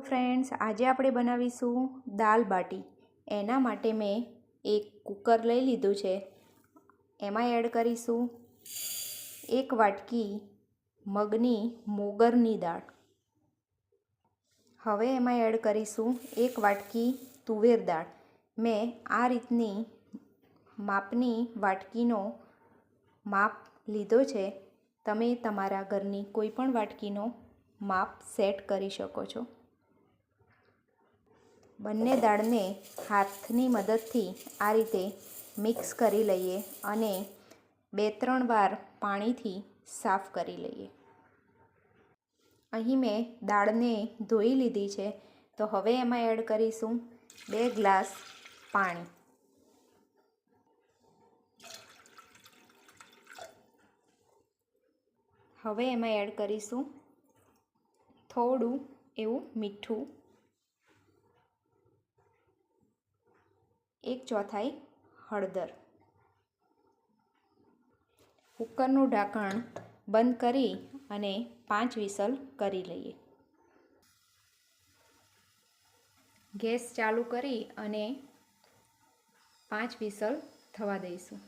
Friends આજે આપણે બનાવીશું દાલ બાટી. એના માટે મેં એક કુકર લઈ લીધું છે. એમાં એડ કરીશું એક વાટકી મગની મોગરની દાળ. હવે એમાં એડ કરીશું એક વાટકી તુવેર દાળ. મેં આ રીતની માપની વાટકીનો માપ લીધો છે. તમે તમારા ઘરની કોઈ પણ વાટકીનો માપ સેટ કરી શકો છો. બંને દાળને હાથની મદદથી આ રીતે મિક્સ કરી લઈએ અને બે ત્રણ વાર પાણીથી સાફ કરી લઈએ. અહીં મેં દાળને ધોઈ લીધી છે, તો હવે એમાં એડ કરીશું બે ગ્લાસ પાણી. હવે એમાં એડ કરીશું થોડું એવું મીઠું એક ચોથાઈ હળદર. કુકરનું ઢાંકણ બંધ કરી અને પાંચ વિસલ કરી લઈએ. ગેસ ચાલુ કરી અને પાંચ વિસલ થવા દઈશું.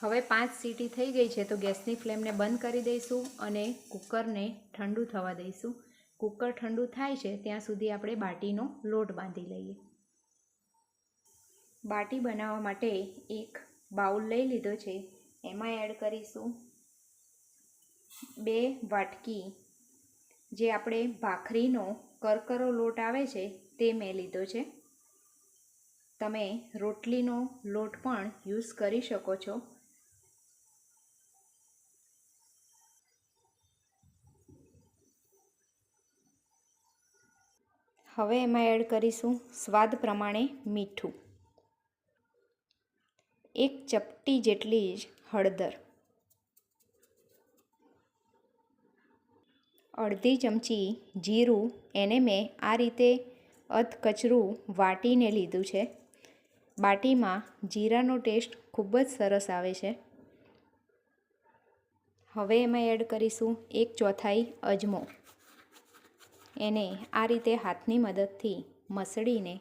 હવે પાંચ સીટી થઈ ગઈ છે તો ગેસની ફ્લેમને બંધ કરી દઈશું અને કુકરને ઠંડુ થવા દઈશું. કુકર ઠંડુ થાય છે, ત્યાં સુધી આપણે બાટીનો લોટ બાંધી લઈએ. બાટી બનાવવા માટે એક બાઉલ લઈ લીધો છે, એમાં એડ કરીશું બે વાટકી. જે આપણે ભાખરીનો કરકરો લોટ આવે છે, તે મેં લીધો છે. તમે રોટલીનો લોટ પણ યુઝ કરી શકો છો. હવે એમાં એડ કરીશું સ્વાદ પ્રમાણે મીઠું. એક ચપટી જેટલી જ હળદર. અડધી ચમચી જીરું એને મેં આ રીતે અધકચરું વાટીને લીધું છે. બાટીમાં જીરાનો ટેસ્ટ ખૂબ જ સરસ આવે છે. હવે એમાં એડ કરીશું એક ચોથાઈ અજમો. એને આ રીતે હાથની મદદથી મસળીને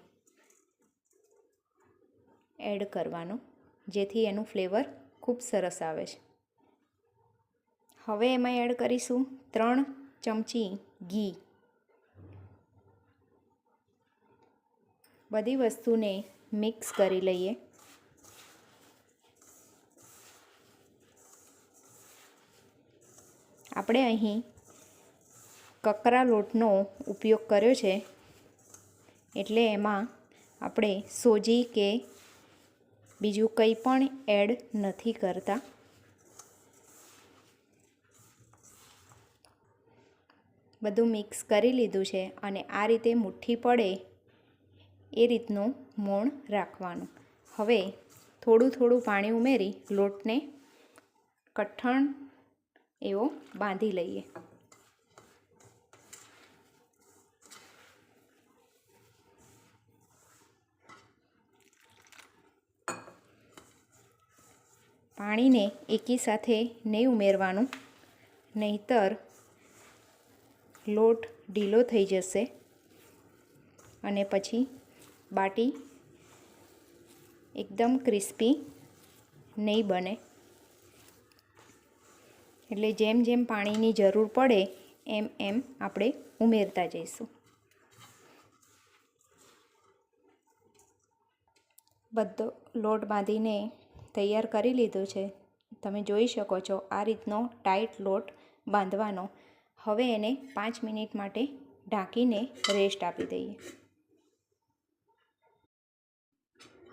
એડ કરવાનું, જેથી એનું ફ્લેવર ખૂબ સરસ આવે છે. હવે એમાં એડ કરીશું ત્રણ ચમચી ઘી. બધી વસ્તુને મિક્સ કરી લઈએ. આપણે અહીં કકરા લોટનો ઉપયોગ કર્યો છે, એટલે એમાં આપણે સોજી કે બીજું કંઈ પણ એડ નથી કરતા. બધું મિક્સ કરી લીધું છે અને આ રીતે મુઠ્ઠી પડે એ રીતનું મોણ રાખવાનું. હવે થોડું થોડું પાણી ઉમેરી લોટને કઠણ એવો બાંધી લઈએ. પાણીને એકી સાથે નહીં ઉમેરવાનું, નહીતર લોટ ઢીલો થઈ જશે અને પછી બાટી એકદમ ક્રિસ્પી નહીં બને. એટલે જેમ જેમ પાણીની જરૂર પડે, એમ એમ આપણે ઉમેરતા જઈશું. બધો લોટ બાંધીને તૈયાર કરી લીધો છે. તમે જોઈ શકો છો આ રીતનો ટાઈટ લોટ બાંધવાનો. હવે એને પાંચ મિનિટ માટે ઢાંકીને રેસ્ટ આપી દઈએ.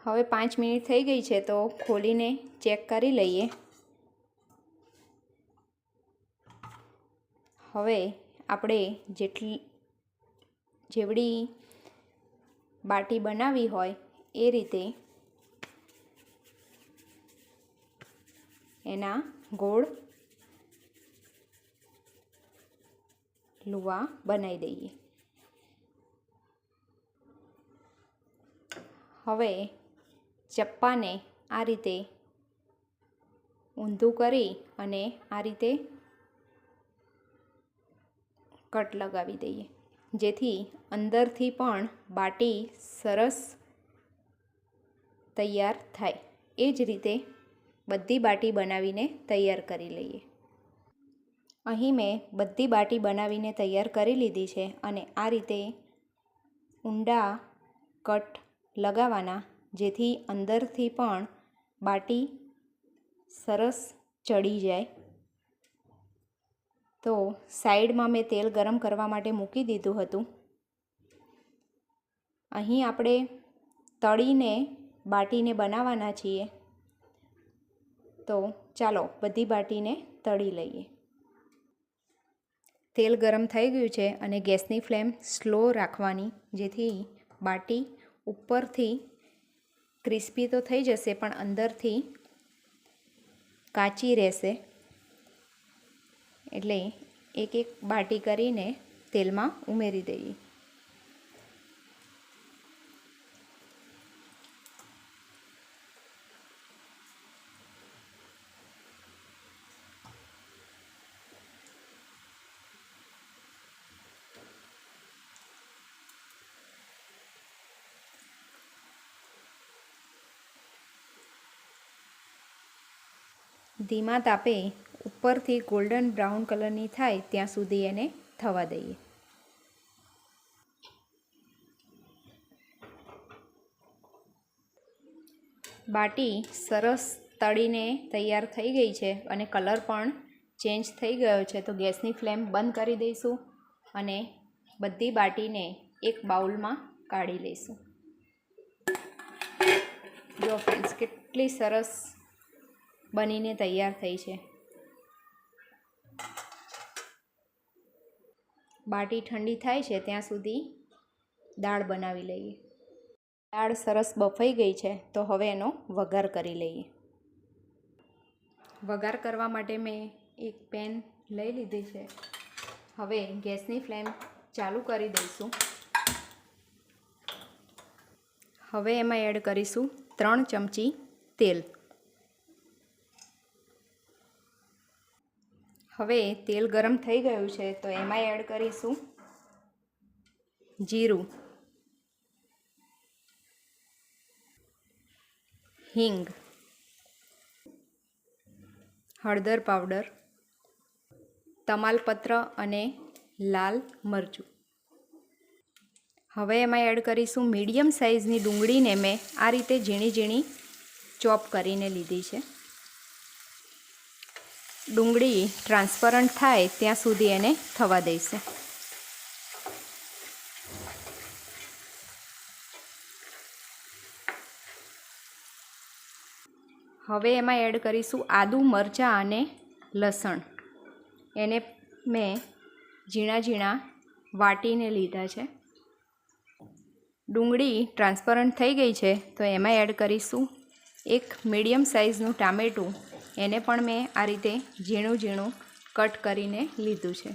હવે પાંચ મિનિટ થઈ ગઈ છે તો ખોલીને ચેક કરી લઈએ. હવે આપણે જેટલી, જેવડી બાટી બનાવી હોય એ રીતે એના ગોળ લુવા બનાવી દઈએ. હવે ચપ્પાને આ રીતે ઊંધું કરી અને આ રીતે કટ લગાવી દઈએ. જેથી અંદરથી પણ બાટી સરસ તૈયાર થાય. એ જ રીતે બધી બાટી બનાવીને તૈયાર કરી લઈએ. અહીં મેં બધી બાટી બનાવીને તૈયાર કરી લીધી છે અને આ રીતે ઊંડા કટ લગાવવાના, જેથી અંદરથી પણ બાટી સરસ ચડી જાય. તો સાઈડમાં મેં તેલ ગરમ કરવા માટે મૂકી દીધું હતું. અહીં આપણે તળીને બાટીને બનાવવાના છીએ. તો ચાલો બધી બાટીને તળી લઈએ. તેલ ગરમ થઈ ગયું છે અને ગેસની ફ્લેમ સ્લો રાખવાની, જેથી બાટી ઉપરથી ક્રિસ્પી તો થઈ જશે, પણ અંદરથી કાચી રહેશે. એટલે એક એક બાટી કરીને તેલમાં ઉમેરી દઈએ. ધીમા તાપે ઉપરથી ગોલ્ડન બ્રાઉન કલરની થાય ત્યાં સુધી એને થવા દઈએ. બાટી સરસ તળીને તૈયાર થઈ ગઈ છે અને કલર પણ ચેન્જ થઈ ગયો છે. તો ગેસની ફ્લેમ બંધ કરી દઈશું અને બધી બાટીને એક બાઉલમાં કાઢી લઈશું. જો ફ્રેન્ડ્સ કેટલી સરસ બનીને તૈયાર થઈ છે. બાટી ઠંડી થાય છે ત્યાં સુધી દાળ બનાવી લઈએ. દાળ સરસ બફાઈ ગઈ છે તો હવે એનો વઘાર કરી લઈએ. વઘાર કરવા માટે મેં એક પેન લઈ લીધી છે. હવે ગેસની ફ્લેમ ચાલુ કરી દઈશું. હવે એમાં એડ કરીશું ત્રણ ચમચી તેલ. હવે તેલ ગરમ થઈ ગયું છે, તો એમાં એડ કરીશું જીરું, હિંગ, હળદર પાવડર, તમાલપત્ર અને લાલ મરચું. હવે એમાં એડ કરીશું મીડિયમ સાઇઝની ડુંગળીને મેં આ રીતે ઝીણી ઝીણી ચોપ કરીને લીધી છે. ડુંગળી ટ્રાન્સપરન્ટ થાય ત્યાં સુધી એને થવા દઈશું. હવે એમાં એડ કરીશું આદુ, મરચાં અને લસણ. એને મેં ઝીણા ઝીણા વાટીને લીધા છે. ડુંગળી ટ્રાન્સપરન્ટ થઈ ગઈ છે, તો એમાં એડ કરીશું એક મીડિયમ સાઇઝનું ટામેટું એને પણ મેં આ રીતે ઝીણું ઝીણું કટ કરીને લીધું છે.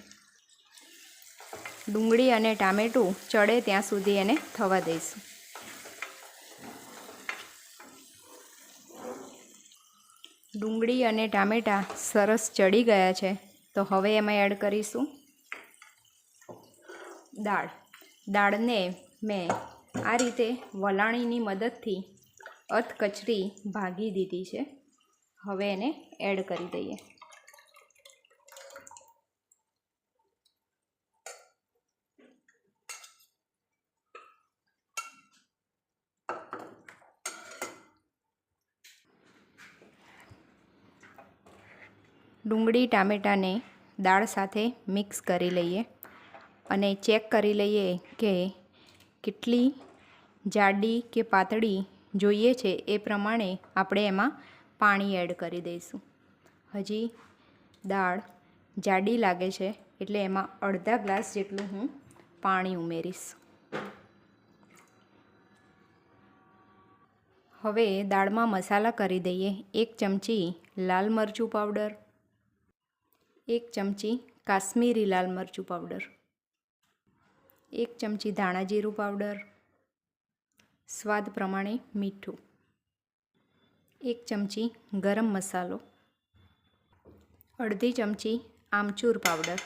ડુંગળી અને ટામેટું ચડે ત્યાં સુધી એને થવા દઈશું. ડુંગળી અને ટામેટાં સરસ ચડી ગયા છે, તો હવે એમાં એડ કરીશું દાળ. દાળને મેં આ રીતે વલાણીની મદદથી અધકચરી ભાગી દીધી છે. હવે એને એડ કરી દઈએ. ડુંગળી, ટામેટાને દાળ સાથે મિક્સ કરી લઈએ અને ચેક કરી લઈએ કે કેટલી જાડી કે પાતળી જોઈએ છે એ પ્રમાણે આપણે એમાં પાણી એડ કરી દઈશું. હજી દાળ જાડી લાગે છે એટલે એમાં અડધા ગ્લાસ જેટલું હું પાણી ઉમેરીશ. હવે દાળમાં મસાલા કરી દઈએ. એક ચમચી લાલ મરચું પાવડર, એક ચમચી કાશ્મીરી લાલ મરચું પાવડર, એક ચમચી ધાણા જીરું પાવડર. સ્વાદ પ્રમાણે મીઠું. એક ચમચી ગરમ મસાલો, અડધી ચમચી આમચૂર પાવડર.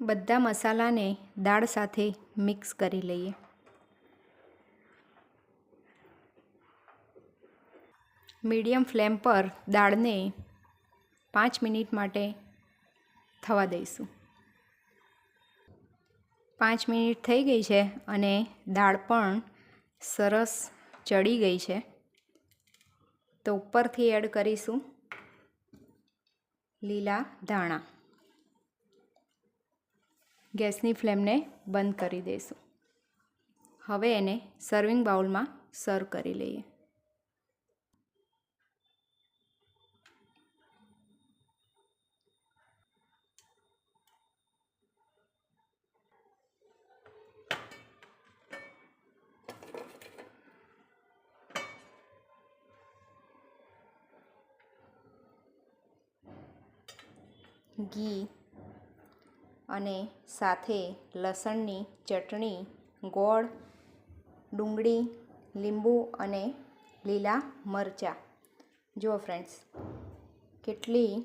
બધા મસાલાને દાળ સાથે મિક્સ કરી લઈએ. મીડિયમ ફ્લેમ પર દાળને પાંચ મિનિટ માટે થવા દઈશું. પાંચ મિનિટ થઈ ગઈ છે અને દાળ પણ સરસ ચડી ગઈ છે. તો ઉપરથી એડ કરીશું લીલા ધાણા. ગેસની ફ્લેમને બંધ કરી દઈશું. હવે એને સર્વિંગ બાઉલમાં સર્વ કરી લઈએ. ઘી અને સાથે લસણની ચટણી, ગોળ, ડુંગળી, લીંબુ અને લીલા મરચાં. જુઓ ફ્રેન્ડ્સ, કેટલી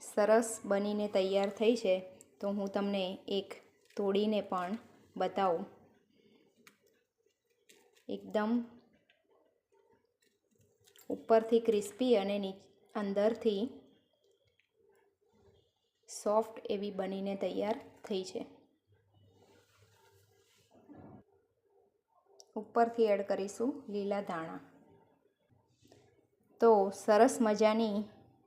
સરસ બનીને તૈયાર થઈ છે. તો હું તમને એક તોડીને પણ બતાવું. એકદમ ઉપરથી ક્રિસ્પી અને અંદરથી સોફ્ટ એવી બનીને તૈયાર થઈ છે. ઉપરથી એડ કરીશું લીલા ધાણા. તો સરસ મજાની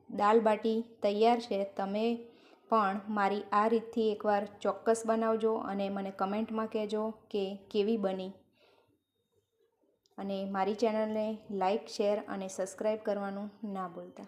દાલ બાટી તૈયાર છે. તમે પણ મારી આ રીતથી એકવાર ચોક્કસ બનાવજો અને મને કમેન્ટમાં કહેજો કે કેવી બની. અને મારી ચેનલને લાઈક, શેર અને સબસ્ક્રાઈબ કરવાનું ના ભૂલતા.